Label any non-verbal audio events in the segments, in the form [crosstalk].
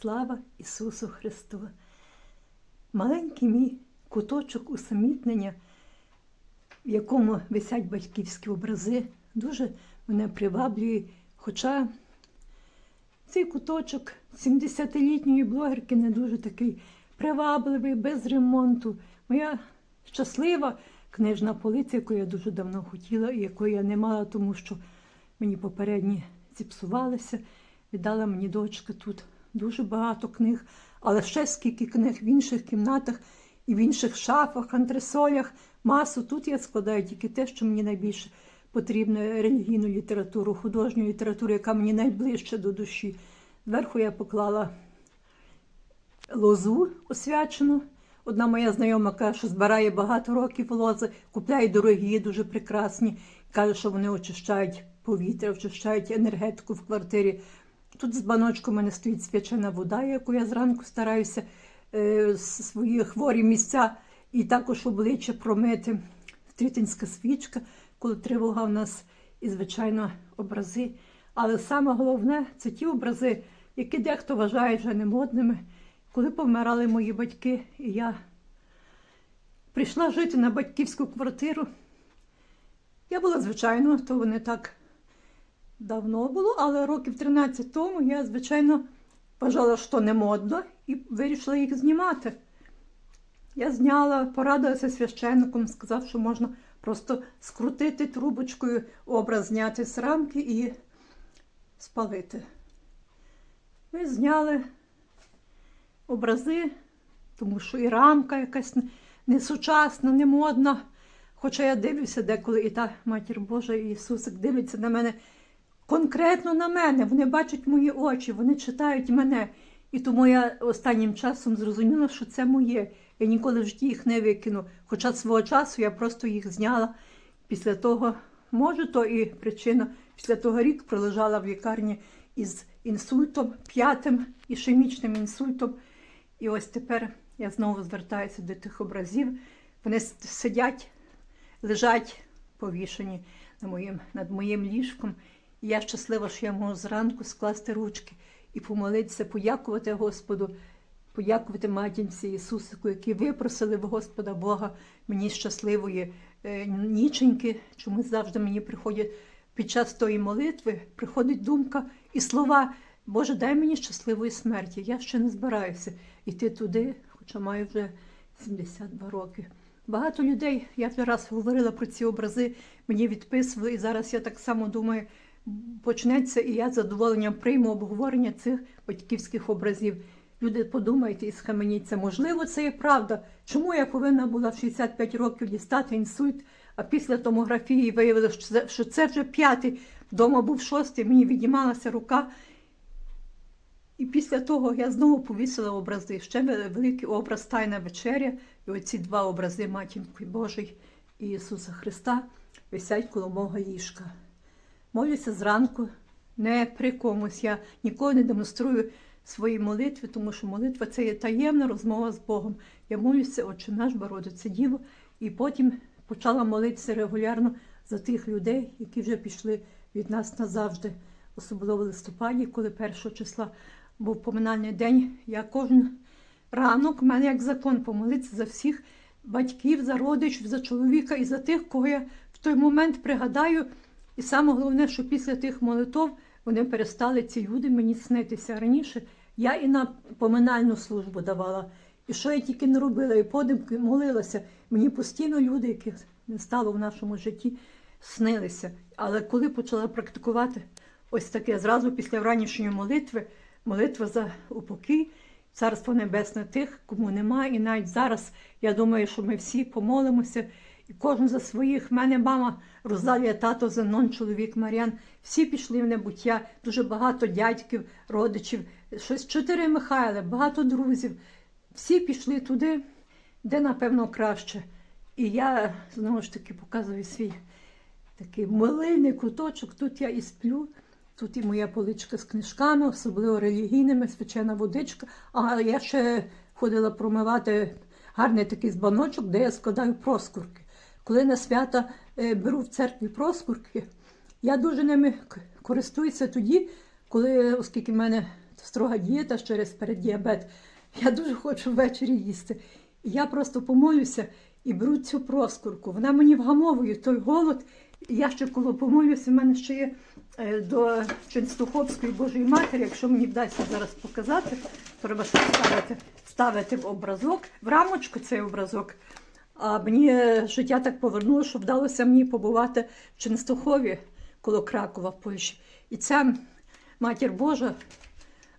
Слава Ісусу Христу! Маленький мій куточок усамітнення, в якому висять батьківські образи, дуже мене приваблює. Хоча цей куточок 70-літньої блогерки не дуже такий привабливий, без ремонту. Моя щаслива книжна полиця, яку я дуже давно хотіла і якої я не мала, тому що мені попередні зіпсувалися. Віддала мені дочка тут дуже багато книг, але ще скільки книг в інших кімнатах і в інших шафах, антресолях, масу. Тут я складаю тільки те, що мені найбільше потрібно релігійну літературу, художню літературу, яка мені найближче до душі. Зверху я поклала лозу освячену. Одна моя знайома каже, що збирає багато років лози, купляє дорогі, дуже прекрасні. Каже, що вони очищають повітря, очищають енергетику в квартирі. Тут з баночку в мене стоїть свячена вода, яку я зранку стараюся е, свої хворі місця і також обличчя промити. Трітинська свічка, коли тривога в нас, і, звичайно, образи. Але саме головне це ті образи, які дехто вважає вже немодними. Коли помирали мої батьки, і я прийшла жити на батьківську квартиру. Я була, звичайно, то не так давно було, але років 13 тому я, звичайно, вважала, що не модно, і вирішила їх знімати. Я зняла, порадилася священником, сказав, що можна просто скрутити трубочкою, образ зняти з рамки і спалити. Ми зняли образи, тому що і рамка якась не- не сучасна, не модна. Хоча я дивлюся деколи, і та матір Божа, і Ісусик дивиться на мене конкретно на мене. Вони бачать мої очі, вони читають мене. І тому я останнім часом зрозуміла, що це моє. Я ніколи в житті їх не викину. Хоча свого часу я просто їх зняла. Після того, може, то і причина. Після того рік пролежала в лікарні із інсультом, п'ятим ішемічним інсультом. І ось тепер я знову звертаюся до тих образів. Вони сидять, лежать повішені на моїм, над моїм ліжком. Я щаслива, що я можу зранку скласти ручки і помолитися, подякувати Господу, подякувати матінці Ісусику, які випросили в Господа Бога мені щасливої е, ніченьки. Чомусь завжди мені приходять під час тої молитви, приходить думка і слова. Боже, дай мені щасливої смерті. Я ще не збираюся йти туди, хоча маю вже 72 роки. Багато людей, я вже раз говорила про ці образи, мені відписували, і зараз я так само думаю, почнеться, і я з задоволенням прийму обговорення цих батьківських образів. Люди, подумайте і схаменіться, можливо, це є правда. Чому я повинна була в 65 років дістати інсульт, а після томографії це, що це вже п'ятий, вдома був шостий, мені віднімалася рука. І після того я знову повісила образи. Ще великий образ Тайна вечеря, і оці два образи Матінки Божої і Ісуса Христа висять коло мого ліжка. Молюся зранку, не при комусь. Я ніколи не демонструю свої молитви, тому що молитва це є таємна розмова з Богом. Я молюся, Отче наш, Бородице Діво, і потім почала молитися регулярно за тих людей, які вже пішли від нас назавжди, особливо в листопаді, коли 1 числа був поминальний день. Я кожен ранок, в мене як закон помолитися за всіх батьків, за родичів, за чоловіка і за тих, кого я в той момент пригадаю. І саме головне, що після тих молитов вони перестали ці люди мені снитися. Раніше я і на поминальну службу давала. І що я тільки не робила, і подумки молилася. Мені постійно люди, яких не стало в нашому житті, снилися. Але коли почала практикувати ось таке, зразу після вранішньої молитви, молитва за упокій, царство небесне тих, кому немає. І навіть зараз я думаю, що ми всі помолимося. Кожен за своїх. В мене мама Розалія, тато Зенон, чоловік Мар'ян. Всі пішли в небуття, дуже багато дядьків, родичів, щось чотири Михайли, багато друзів. Всі пішли туди, де, напевно, краще. І я знову ж таки показую свій такий милийний куточок. Тут я і сплю. Тут і моя поличка з книжками, особливо релігійними, свячена водичка. А я ще ходила промивати гарний такий збаночок, де я складаю проскурки. Коли на свята е, беру в церкві проскурки, я дуже ними користуюся тоді, коли, оскільки в мене строга дієта через переддіабет. [laughs] Я дуже хочу ввечері їсти. І я просто помолюся і беру цю проскурку. Вона мені вгамовує той голод. Я ще коли помолюся, в мене ще є е, до Ченстуховської Божої Матері, якщо мені вдасться зараз показати, треба ставити, ставити в образок, в рамочку цей образок. А мені життя так повернуло, що вдалося мені побувати в Ченстухові коло Кракова в Польщі. І ця матір Божа,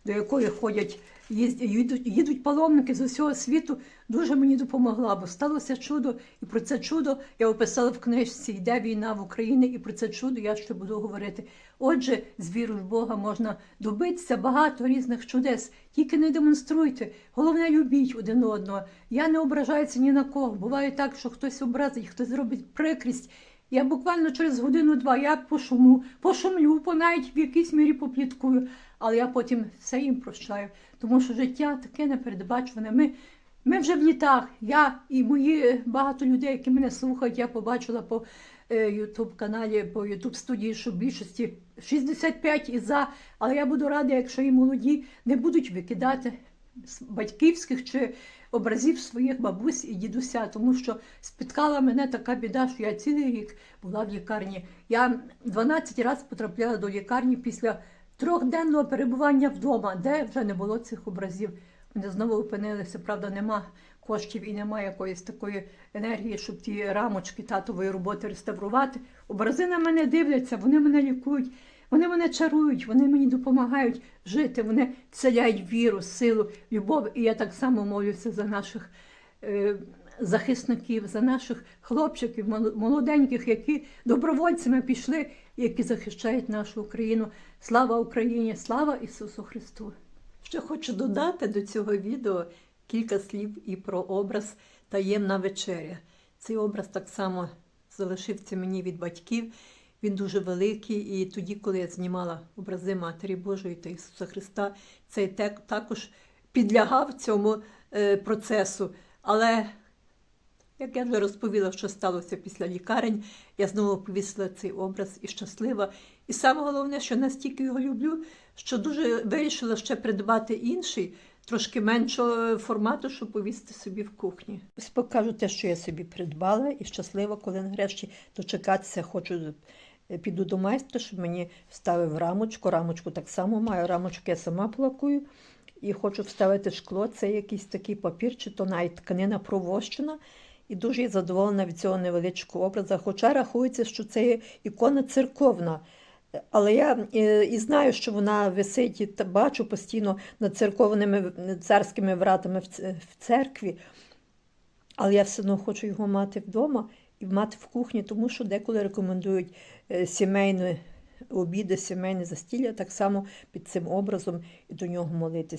до якої ходять, їдуть, їдуть паломники з усього світу, дуже мені допомогла, бо сталося чудо, і про це чудо я описала в книжці Йде війна в Україні, і про це чудо я ще буду говорити. Отже, з вірою в Бога можна добитися багато різних чудес. Тільки не демонструйте. Головне, любіть один одного. Я не ображаюся ні на кого. Буває так, що хтось образить, хтось зробить прикрість. Я буквально через годину-два я пошуму, пошумлю, по навіть в якійсь мірі попліткую, але я потім все їм прощаю, тому що життя таке непередбачуване. Ми, ми вже в літах. Я і мої е, багато людей, які мене слухають, я побачила по Ютуб каналі, по Ютуб студії, що в більшості 65 і за. Але я буду рада, якщо і молоді не будуть викидати з батьківських чи образів своїх бабусь і дідуся, тому що спіткала мене така біда, що я цілий рік була в лікарні. Я 12 разів потрапляла до лікарні після трьохденного перебування вдома, де вже не було цих образів. Вони знову опинилися, правда, нема коштів і немає якоїсь такої енергії, щоб ті рамочки татової роботи реставрувати. Образи на мене дивляться, вони мене лікують. Вони мене чарують, вони мені допомагають жити, вони вселяють віру, силу, любов. І я так само молюся за наших е, захисників, за наших хлопчиків, молоденьких, які добровольцями пішли, які захищають нашу Україну. Слава Україні! Слава Ісусу Христу! Ще хочу додати до цього відео кілька слів і про образ Таємна вечеря. Цей образ так само залишився мені від батьків. Він дуже великий, і тоді, коли я знімала образи Матері Божої та Ісуса Христа, цей тек також підлягав цьому е, процесу. Але, як я вже розповіла, що сталося після лікарень, я знову повісила цей образ і щаслива. І саме головне, що настільки його люблю, що дуже вирішила ще придбати інший, трошки меншого формату, щоб повісити собі в кухні. Покажу те, що я собі придбала, і щаслива, коли нарешті дочекатися хочу. Е, Піду до майстра, щоб мені вставив рамочку. Рамочку так само маю. Рамочку я сама плакую. І хочу вставити шкло. Це якийсь такий папір, чи то навіть тканина провощена. І дуже задоволена від цього невеличкого образу. Хоча рахується, що це ікона церковна. Але я е, і знаю, що вона висить і бачу постійно над церковними царськими вратами в церкві. Але я все одно хочу його мати вдома мати в кухні, тому що деколи рекомендують е, сімейні обіди, сімейне застілля, так само під цим образом і до нього молитися.